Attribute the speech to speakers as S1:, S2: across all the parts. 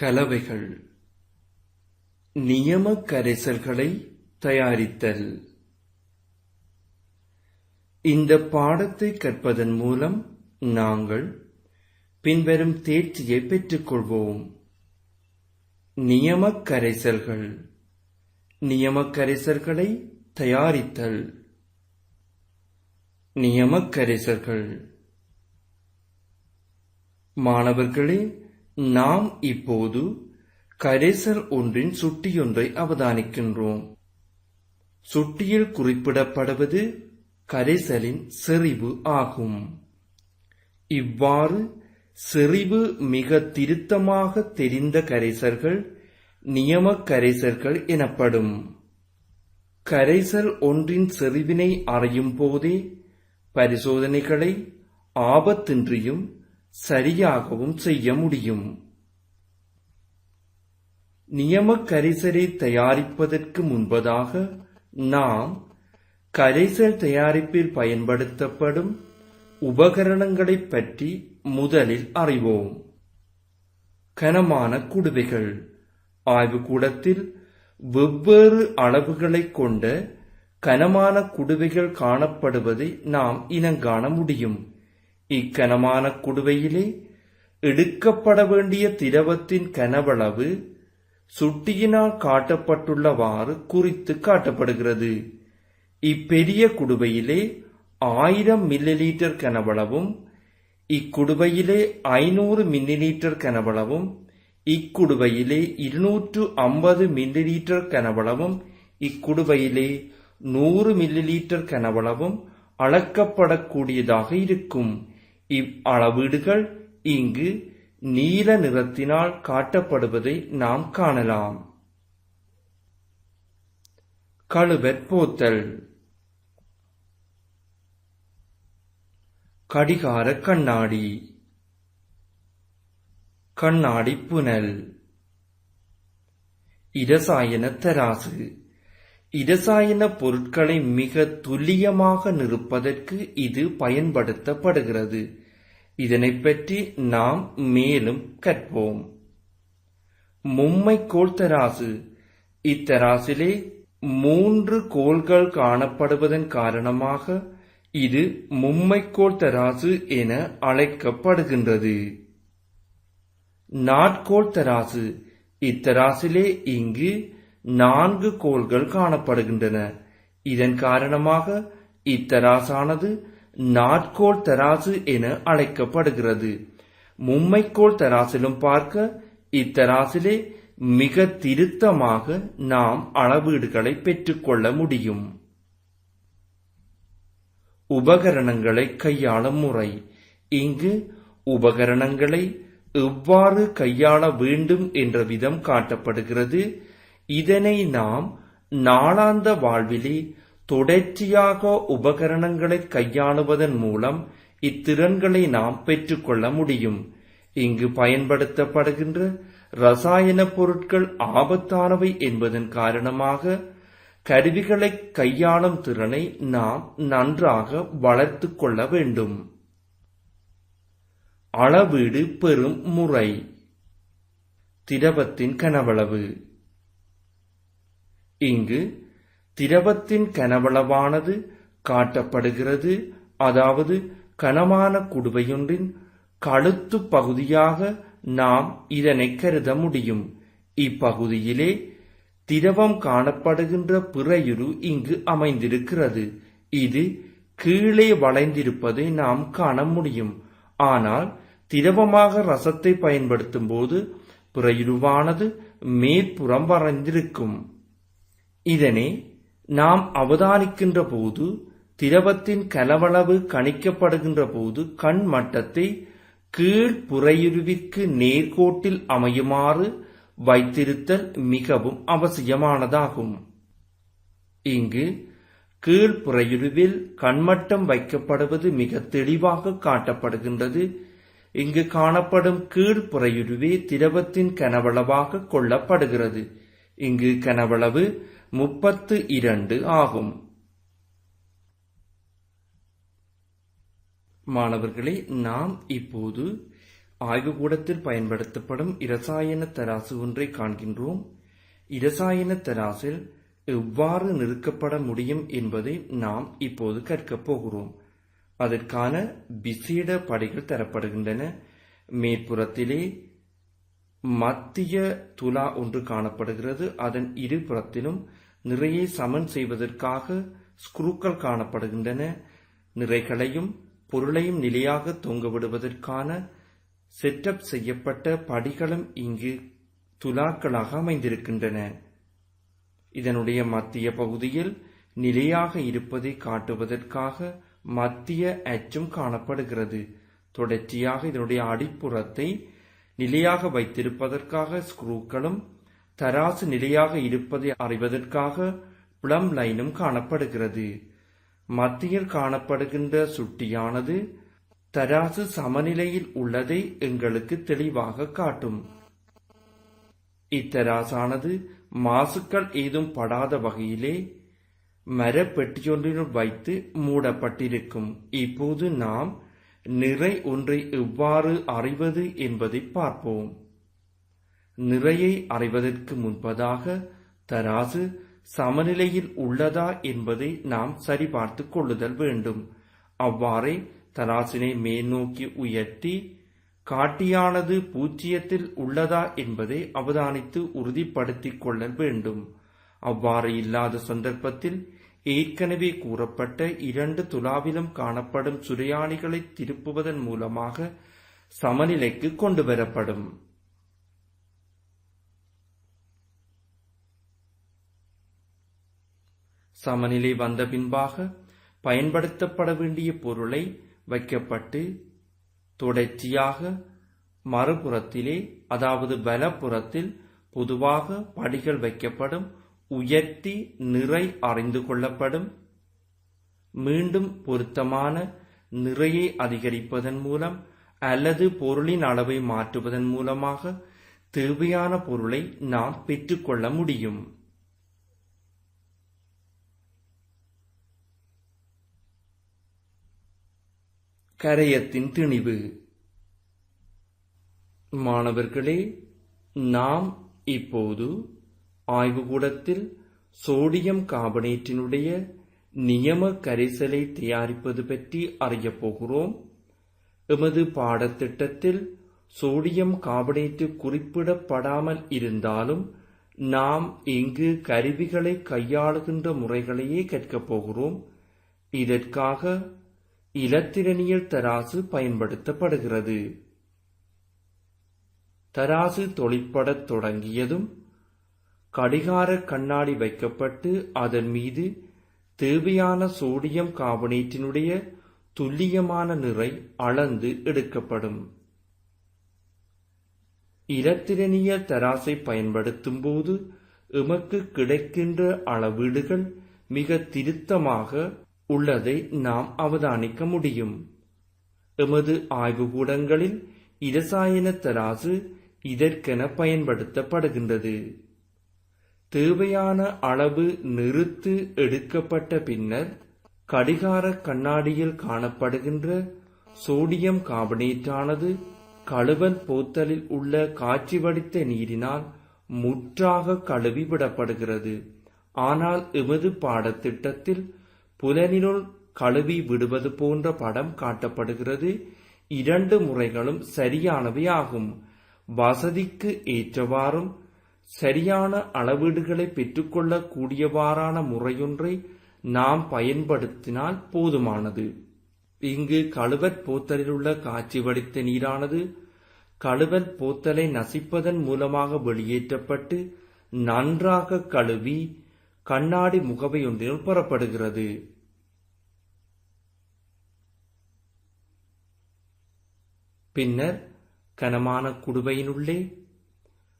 S1: கலவைகள். நியம கரைசல்களை தயாரித்தல். இந்த பாடத்தை கற்பதன் மூலம் நாங்கள் பின்வரும் தேர்ச்சியை பெற்றுக்கொள்வோம். நியம கரைசல்கள் நியம கரைசல்களை தயாரித்தல். நியம கரைசல்கள் மாணவர்களே நாம் இப்போது கரைசல் ஒன்றின் சுட்டியொன்றை அவதானிக்கின்றோம். சுட்டியில் குறிப்பிடப்படுவது கரைசலின் செறிவு ஆகும். இவ்வாறு செறிவு மிக திருத்தமாக தெரிந்த கரைசல்கள் நியம கரைசல்கள் எனப்படும். கரைசல் ஒன்றின் செறிவினை அறியும் போதே பரிசோதனைகளை ஆபத்தின்றியும் சரியாகவும் செய்ய முடியும். நியம கரைசலை தயாரிப்பதற்கு முன்பதாக நாம் கரைசல் தயாரிப்பில் பயன்படுத்தப்படும் உபகரணங்களைப் பற்றி முதலில் அறிவோம். கனமான குடுவைகள். ஆய்வுக்கூடத்தில் வெவ்வேறு அளவுகளைக் கொண்ட கனமான குடுவைகள் காணப்படுவதை நாம் இனங்காண முடியும். இக்கனமான குடுவையிலே எடுக்கப்பட வேண்டிய திரவத்தின் கனவளவு சுட்டியினால் காட்டப்பட்டுள்ளவாறு குறித்து காட்டப்படுகிறது. இப்பெரிய குடுவையிலே ஆயிரம் மில்லிலீட்டர் கனவளவும் இக்குடுவையிலே ஐநூறு மில்லிலீட்டர் கனவளவும் இக்குடுவையிலே இருநூற்று ஐம்பது மில்லிலீட்டர் கனவளவும் இக்குடுவையிலே நூறு மில்லிலீட்டர் கனவளவும் அளக்கப்படக்கூடியதாக இருக்கும். இவ் அளவீடுகள் இங்கு நீல நிறத்தினால் காட்டப்படுவதை நாம் காணலாம். கழுவற் போத்தல். கடிகார கண்ணாடி. கண்ணாடி புனல். இரசாயன தராசு. இரசாயன பொருட்களை மிக துல்லியமாக நிறுப்பதற்கு இது பயன்படுத்தப்படுகிறது. இதனைப் பற்றி நாம் மேலும் கற்போம். மும்மை கோல் தராசு. இத்தராசிலே மூன்று கோள்கள் காணப்படுவதன் காரணமாக இது மும்மைக்கோள் தராசு என அழைக்கப்படுகின்றது. நாட்கோள் தராசு. இத்தராசிலே இங்கு நான்கு கோள்கள் காணப்படுகின்றன. இதன் காரணமாக இத்தராசானது நாட்கோள் தராசு என அழைக்கப்படுகிறது. மும்மைக்கோள் தராசிலும் பார்க்க இத்தராசிலே மிக திருத்தமாக நாம் அளவீடுகளை பெற்றுக்கொள்ள முடியும். உபகரணங்களை கையாளும் முறை. இங்கு உபகரணங்களை எவ்வாறு கையாள வேண்டும் என்ற விதம் காட்டப்படுகிறது. இதனை நாம் நாளாந்த வாழ்விலே தொடர்ச்சியாக உபகரணங்களை கையாளுவதன் மூலம் இத்திறன்களை நாம் பெற்றுக்கொள்ள முடியும். இங்கு பயன்படுத்தப்படுகின்ற ரசாயன பொருட்கள் ஆபத்தானவை என்பதன் காரணமாக கருவிகளை கையாளும் திறனை நாம் நன்றாக வளர்த்து கொள்ள வேண்டும். அளவீடு பெறும் முறை. திரவத்தின் கனவளவு. இங்கு திரவத்தின் கனவளவானது காட்டப்படுகிறது. அதாவது கனமான குடுவையொன்றின் கழுத்து பகுதியாக நாம் இதனை கருத முடியும். இப்பகுதியிலே திரவம் காணப்படுகின்ற பிறையுரு இங்கு அமைந்திருக்கிறது. இது கீழே வளைந்திருப்பதை நாம் காண முடியும். ஆனால் திரவமாக ரசத்தை பயன்படுத்தும் போது பிறையுருவானது மேற்புறம் வரைந்திருக்கும். இதனை நாம் அவதானிக்கின்ற போது திரவத்தின் கலவளவு கணிக்கப்படுகின்ற போது கண் மட்டத்தை கீழ்ப்புறையுருவிற்கு நேர்கோட்டில் அமையுமாறு வைத்திருத்தல் மிகவும் அவசியமானதாகும். இங்கு கீழ்ப்புறையுருவில் கண்மட்டம் வைக்கப்படுவது மிக தெளிவாக காட்டப்படுகின்றது. இங்கு காணப்படும் கீழ்ப்புறையுருவே திரவத்தின் கனவளவாக கொள்ளப்படுகிறது. இங்கு கனவளவு முப்பத்து இரண்டு ஆகும். மாணவர்களே நாம் இப்போது ஆய்வுக்கூடத்தில் பயன்படுத்தப்படும் இரசாயன தராசு ஒன்றை காண்கின்றோம். இரசாயன தராசில் எவ்வாறு நிறுக்கப்பட முடியும் என்பதை நாம் இப்போது கற்கப் போகிறோம். அதற்கான விசேட படிகள் தரப்படுகின்றன. மேற்புறத்திலே மத்திய துலா ஒன்று காணப்படுகிறது. அதன் இருபுறத்திலும் நிறையை சமன் செய்வதற்காக ஸ்க்ரூக்கள் காணப்படுகின்றன. நிறைகளையும் பொருளையும் நிலையாக தொங்க விடுவதற்கான செட்டப் செய்யப்பட்ட படிகளும் இங்கு துலாக்களாக அமைந்திருக்கின்றன. இதனுடைய மத்திய பகுதியில் நிலையாக இருப்பதை காட்டுவதற்காக மத்திய அச்சும் காணப்படுகிறது. தொடர்ச்சியாக இதனுடைய அடிப்புறத்தை நிலையாக வைத்திருப்பதற்காக ஸ்க்ரூக்களும் தராசு நிலையாக இருப்பதை அறிவதற்காக பிளம் லைனும் காணப்படுகிறது. மத்தியில் காணப்படுகின்ற சுட்டியானது தராசு சமநிலையில் உள்ளதை எங்களுக்கு தெளிவாக காட்டும். இத்தராசானது மாசுக்கள் ஏதும் படாத வகையிலே மரப்பெட்டியொன்றினுள் வைத்து மூடப்பட்டிருக்கும். இப்போது நாம் நிறை ஒன்றை எவ்வாறு அறிவது என்பதை பார்ப்போம். நிறையை அறிவதற்கு முன்பதாக தராசு சமநிலையில் உள்ளதா என்பதை நாம் சரிபார்த்துக் கொள்ளுதல் வேண்டும். அவ்வாறே தராசினை மேல்நோக்கி உயர்த்தி காட்டியானது பூஜ்ஜியத்தில் உள்ளதா என்பதை அவதானித்து உறுதிப்படுத்திக் கொள்ளல் வேண்டும். அவ்வாறு இல்லாத சந்தர்ப்பத்தில் ஏற்கனவே கூறப்பட்ட இரண்டு துலாவிலும் காணப்படும் சுரையாணிகளை திருப்புவதன் மூலமாக சமநிலைக்கு கொண்டு வரப்படும் சமநிலை வந்த பின்பாக பயன்படுத்தப்பட வேண்டிய பொருளை வைக்கப்பட்டு தொடர்ச்சியாக மறுபுறத்திலே அதாவது வலப்புறத்தில் பொதுவாக படிகள் வைக்கப்படும் உயர்த்தி நிறை அறிந்து கொள்ளப்படும். மீண்டும் பொருத்தமான நிறையை அதிகரிப்பதன் மூலம் அல்லது பொருளின் அளவை மாற்றுவதன் மூலமாக தேவையான பொருளை நாம் பெற்றுக்கொள்ள முடியும். கரையத்தின் திணிவு. மாணவர்களே நாம் இப்போது ஆய்வுகூடத்தில் சோடியம் கார்பனேட்டினுடைய நியம கரைசலை தயாரிப்பது பற்றி அறியப் போகிறோம். எமது பாடத்திட்டத்தில் சோடியம் கார்பனேட்டு குறிப்பிடப்படாமல் இருந்தாலும் நாம் இங்கு கருவிகளை கையாளுகின்ற முறைகளையே கற்கப் போகிறோம். இதற்காக இலத்திரனியல் தராசு பயன்படுத்தப்படுகிறது. தராசு தொழிற்படத் தொடங்கியதும் கடிகார கண்ணாடி வைக்கப்பட்டு அதன் மீது தேவையான சோடியம் கார்பனேட்டினுடைய துல்லியமான நிறை அளந்து எடுக்கப்படும். இலத்திரனிய தராசை பயன்படுத்தும் போது எமக்கு கிடைக்கின்ற அளவீடுகள் மிக திருத்தமாக உள்ளதை நாம் அவதானிக்க முடியும். எமது ஆய்வுக்கூடங்களில் இரசாயன தராசு இதற்கென பயன்படுத்தப்படுகின்றது. தேவையான அளவு நிறுத்து எடுக்கப்பட்ட பின்னர் கடிகார கண்ணாடியில் காணப்படுகின்ற சோடியம் கார்பனேட்டானது கழுவன் போத்தலில் உள்ள காட்சி வடித்த நீரினால் முற்றாக கழுவி விடப்படுகிறது. ஆனால் எமது பாடத்திட்டத்தில் புலனினுள் கழுவி விடுவது போன்ற படம் காட்டப்படுகிறது. இரண்டு முறைகளும் சரியானவை ஆகும். வசதிக்கு ஏற்றவாறும் சரியான அளவீடுகளை பெற்றுக்கொள்ளக்கூடியவாறான முறையொன்றை நாம் பயன்படுத்தினால் போதுமானது. இங்கு கழுவற் போத்தலில் உள்ள காய்ச்சி வடித்த நீரானது கழுவல் போத்தலை நசிப்பதன் மூலமாக வெளியேற்றப்பட்டு நன்றாக கழுவி கண்ணாடி முகவை ஒன்றினுள் புறப்படுகிறது. பின்னர் கனமான குடுவையினுள்ளே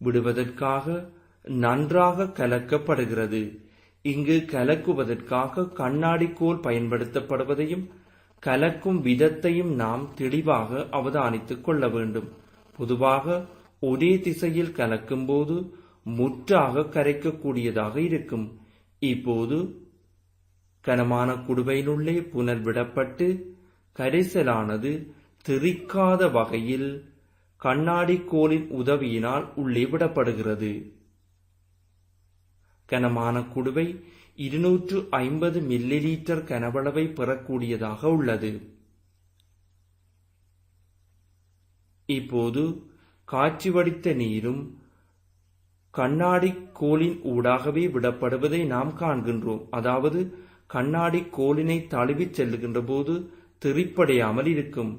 S1: விடுவதற்காக நன்றாக கலக்கப்படுகிறது. இங்கு கலக்குவதற்காக கண்ணாடிக்கோல் பயன்படுத்தப்படுவதையும் கலக்கும் விதத்தையும் நாம் தெளிவாக அவதானித்துக் கொள்ள வேண்டும். பொதுவாக ஒரே திசையில் கலக்கும்போது முற்றாக கரைக்கக்கூடியதாக இருக்கும். இப்போது கனமான குடுவையினுள்ளே புனல் விடப்பட்டு கரைசலானது தெறிக்காத வகையில் கண்ணாடி கோலின் உதவியினால் உள்ளே விடப்படுகிறது. கனமான குடுவை இருநூற்று ஐம்பது மில்லி லீட்டர் கனவளவை பெறக்கூடியதாக உள்ளது. இப்போது காட்சி வடித்த நீரும் கண்ணாடி கோலின் ஊடாகவே விடப்படுவதை நாம் காண்கின்றோம். அதாவது கண்ணாடி கோலினை தழுவிச் செல்லுகின்ற போது திரிப்படையாமல் இருக்கும்.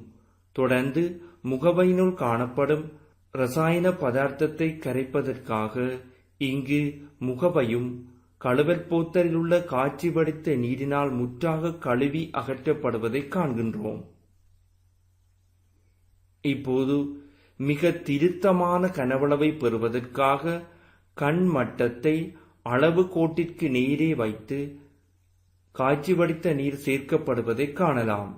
S1: தொடர்ந்து முகவையினுள் காணப்படும் ரசாயன பதார்த்தத்தை கரைப்பதற்காக இங்கு முகவையும் கழுவல் போத்தலில் உள்ள வடித்த நீரினால் முற்றாக கழுவி அகற்றப்படுவதை காண்கின்றோம். இப்போது மிக திருத்தமான கனவளவை பெறுவதற்காக கண் மட்டத்தை அளவு கோட்டிற்கு நேரே வைத்து காய்ச்சி வடித்த நீர் சேர்க்கப்படுவதை காணலாம்.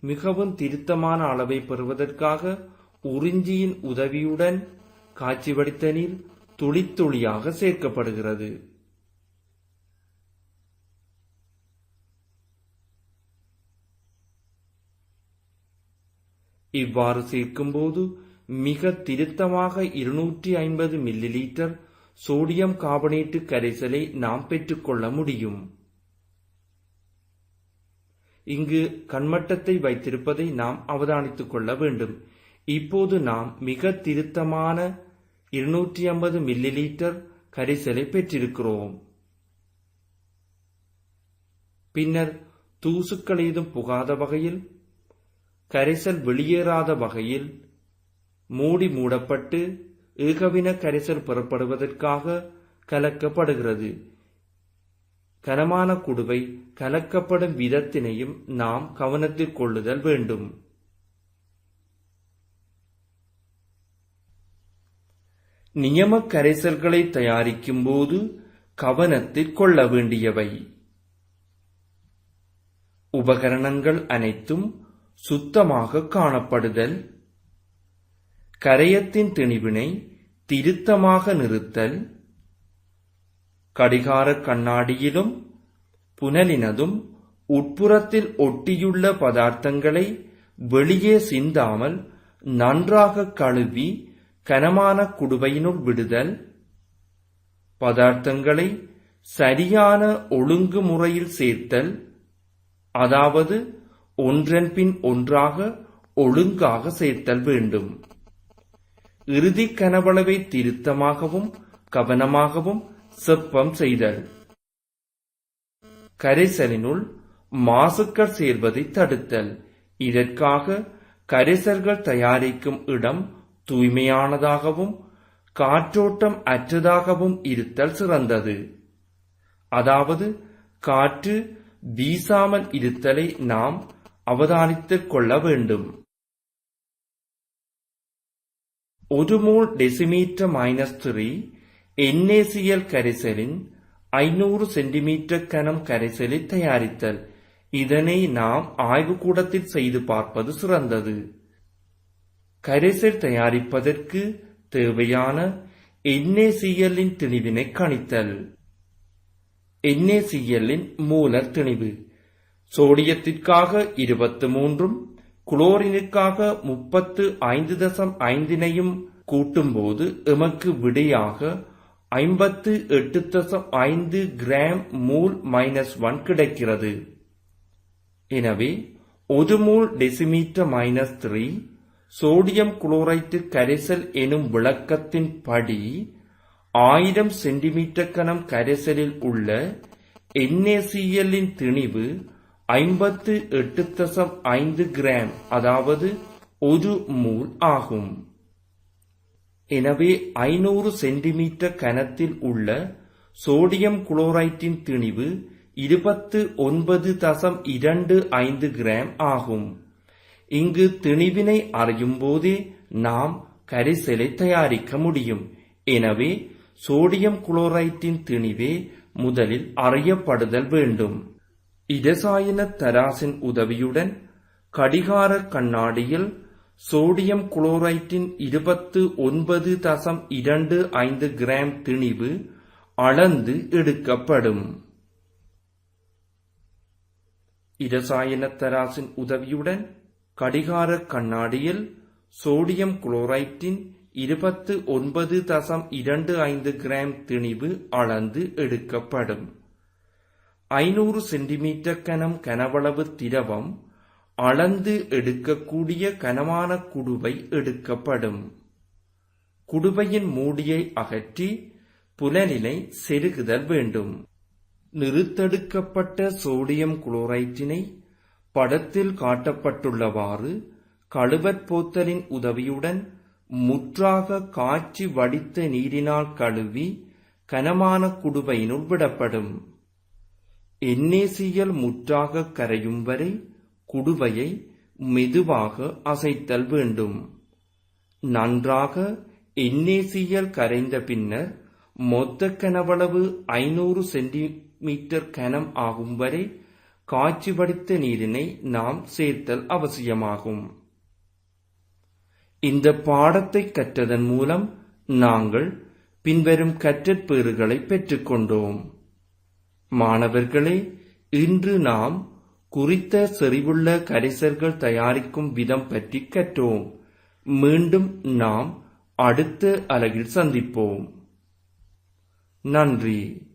S1: மிகவும் திருத்தமான அளவை பெறுவதற்காக உறிஞ்சியின் உதவியுடன் காய்ச்சி வடித்த நீர் துளித்துளியாக சேர்க்கப்படுகிறது. இவ்வாறு சேர்க்கும்போது மிக திருத்தமாக இருநூற்றி ஐம்பது மில்லி லீட்டர் சோடியம் கார்பனேட்டு கரைசலை நாம் பெற்றுக்கொள்ள முடியும். இங்கு கண்மட்டத்தை வைத்திருப்பதை நாம் அவதானித்துக் கொள்ள வேண்டும். இப்போது நாம் மிக திருத்தமான இருநூற்றி ஐம்பது மில்லி லீட்டர் கரைசலை பெற்றிருக்கிறோம். பின்னர் தூசுக்கள் ஏதும் புகாத வகையில் கரைசல் வெளியேறாத வகையில் மூடி மூடப்பட்டு ஏகவின கரைசல் பெறப்படுவதற்காக கலக்கப்படுகிறது. கனமான குடுவை கலக்கப்படும் விதத்தினையும் நாம் கவனத்தில் கொள்ளுதல் வேண்டும். நியம கரைசல்களை தயாரிக்கும் போது கவனத்தில் கொள்ள வேண்டியவை. உபகரணங்கள் அனைத்தும் சுத்தமாக காணப்படுதல். கரையத்தின் திணிவினை திருத்தமாக நிறுத்தல். கடிகார கண்ணாடியிலும் புனலினதும் உட்புறத்தில் ஒட்டியுள்ள பதார்த்தங்களை வெளியே சிந்தாமல் நன்றாக கழுவி கனமான குடுவையினுள் விடுதல். பதார்த்தங்களை சரியான ஒழுங்கு முறையில் சேர்த்தல். அதாவது ஒன்றன்பின் ஒன்றாக ஒழுங்காக சேர்த்தல் வேண்டும். இறுதி கனவளவை திருத்தமாகவும் கவனமாகவும் செப்பம் செய்தல். கரைசலினுள் மாசுக்கள் சேர்வதை தடுத்தல். இதற்காக கரைசல்கள் தயாரிக்கும் இடம் தூய்மையானதாகவும் காற்றோட்டம் அற்றதாகவும் இருத்தல் சிறந்தது. அதாவது காற்று வீசாமல் இருத்தலை நாம் அவதானித்துக் கொள்ள வேண்டும். ஒரு mole decimetre minus three NaCl கரைசலின் ஐநூறு சென்டிமீட்டர் கனம் கரைசலை தயாரித்தல். இதனை நாம் ஆய்வுக்கூடத்தில் செய்து பார்ப்பது சிறந்தது. கரைசல் தயாரிப்பதற்கு தேவையான என்ஏசிஎல்லின் திணிவினை கணித்தல். என்ஏசிஎல்லின் மூலர் திணிவு. சோடியத்திற்காக இருபத்து மூன்றும் குளோரினுக்காக முப்பத்து ஐந்து தசம் ஐந்தினையும் கூட்டும்போது எமக்கு விடையாக ஐம்பத்து எட்டு தசம் ஐந்து கிராம் மூல் மைனஸ் ஒன் கிடைக்கிறது. எனவே ஒரு mole decimetre minus three sodium chloride கரைசல் எனும் விளக்கத்தின் படி ஆயிரம் சென்டிமீட்டர் கனம் கரைசலில் உள்ள என்ஏசிஎல்லின் திணிவு ஐம்பத்து எட்டு தசம் ஐந்து கிராம் அதாவது ஒரு மூல் ஆகும். எனவே ஐநூறு சென்டிமீட்டர் கனத்தில் உள்ள சோடியம் குளோரைட்டின் திணிவு இருபத்து ஒன்பது தசம் இரண்டு ஐந்து கிராம் ஆகும். இங்கு திணிவினை அறியும்போதே நாம் கரைசலை தயாரிக்க முடியும். எனவே சோடியம் குளோரைட்டின் திணிவே முதலில் அறியப்படுதல் வேண்டும். இடசாயன தராசின் உதவியுடன் கடிகார கண்ணாடியில் சோடியம் குளோரைட்டின் இருபத்து ஒன்பது தசம் இரண்டு ஐந்து கிராம் திணிவு அளந்து எடுக்கப்படும். இரசாயன தராசின் உதவியுடன் கடிகார கண்ணாடியில் சோடியம் குளோரைட்டின் இருபத்து ஒன்பது தசம் இரண்டு ஐந்து கிராம் திணிவு அளந்து எடுக்கப்படும். ஐநூறு சென்டிமீட்டர் கனம் கனவளவு திரவம் அளந்து எடுக்கக்கூடிய கனமான குடுவை எடுக்கப்படும். குடுவையின் மூடியை அகற்றி புலநிலை செருகுதல் வேண்டும். நிறுத்தெடுக்கப்பட்ட சோடியம் குளோரைட்டினை படத்தில் காட்டப்பட்டுள்ளவாறு கழுவற்போத்தலின் உதவியுடன் முற்றாக காய்ச்சி வடித்த நீரினால் கழுவி கனமான குடுவையினுள் விடப்படும். என்னேசியல் முற்றாக கரையும் வரை குடுவையை மெதுவாக அசைத்தல் வேண்டும். நன்றாக எண்ணேசியல் கரைந்த பின்னர் மொத்த கனவளவு ஐநூறு சென்டிமீட்டர் கனம் ஆகும் வரை காய்ச்சி வடித்த நீரினை நாம் சேர்த்தல் அவசியமாகும். இந்த பாடத்தை கற்றதன் மூலம் நாங்கள் பின்வரும் கற்றற்பேறுகளை பெற்றுக்கொண்டோம் மாணவர்களே இன்று நாம் குறித்த செறிவுள்ள கரைசல்கள் தயாரிக்கும் விதம் பற்றி கற்றோம். மீண்டும் நாம் அடுத்த அலகில் சந்திப்போம். நன்றி.